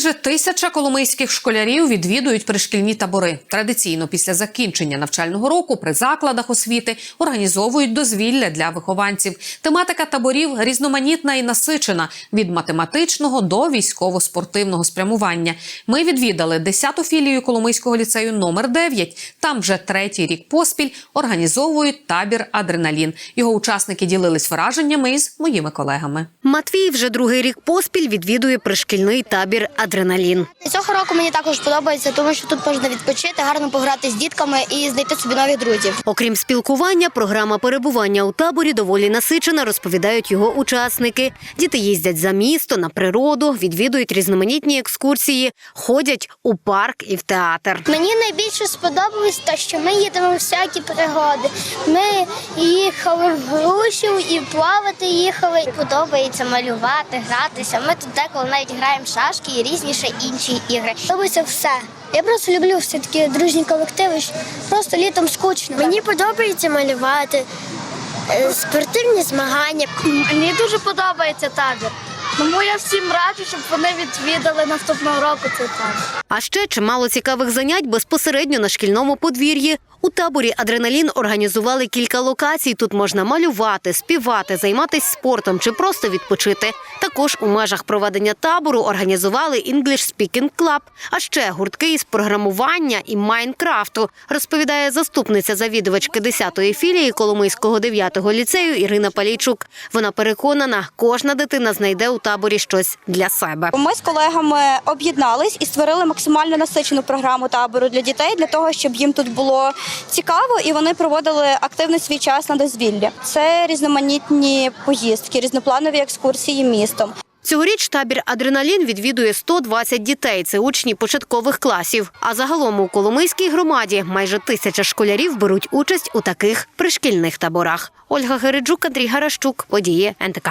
Майже тисяча коломийських школярів відвідують пришкільні табори. Традиційно після закінчення навчального року при закладах освіти організовують дозвілля для вихованців. Тематика таборів різноманітна і насичена від математичного до військово-спортивного спрямування. Ми відвідали 10-ту філію Коломийського ліцею номер 9. Там вже третій рік поспіль організовують табір Адреналін. Його учасники ділились враженнями із моїми колегами. Матвій вже другий рік поспіль відвідує пришкільний табір Адреналін. Цього року мені також подобається, тому що тут можна відпочити, гарно пограти з дітками і знайти собі нових друзів. Окрім спілкування, програма перебування у таборі доволі насичена, розповідають його учасники. Діти їздять за місто на природу, відвідують різноманітні екскурсії, ходять у парк і в театр. Мені найбільше сподобалось те, що ми їдемо в всякі пригоди. Ми їхали в Грушів і плавати їхали. Подобається малювати, гратися. Ми тут деколи навіть граємо в шашки і різні ще інші ігри. Подобається все. Я просто люблю все такі дружні колективи. Просто літом скучно. Мені подобається малювати, е, спортивні змагання. Мені дуже подобається табір. Тому я всім раджу, щоб вони відвідали наступного року цей табір. А ще чимало цікавих занять безпосередньо на шкільному подвір'ї. У таборі Адреналін організували кілька локацій. Тут можна малювати, співати, займатися спортом чи просто відпочити. Також у межах проведення табору організували English Speaking Club, а ще гуртки із програмування і Майнкрафту, розповідає заступниця завідувачки 10-ї філії Коломийського 9-го ліцею Ірина Палійчук. Вона переконана, кожна дитина знайде у таборі щось для себе. Ми з колегами об'єднались і створили максимально насичену програму табору для дітей для того, щоб їм тут було цікаво, і вони проводили активний свій час на дозвіллі. Це різноманітні поїздки, різнопланові екскурсії містом. Цьогоріч табір Адреналін відвідує 120 дітей. Це учні початкових класів. А загалом у Коломийській громаді майже тисяча школярів беруть участь у таких пришкільних таборах. Ольга Гереджук, Андрій Гарашчук, події НТК.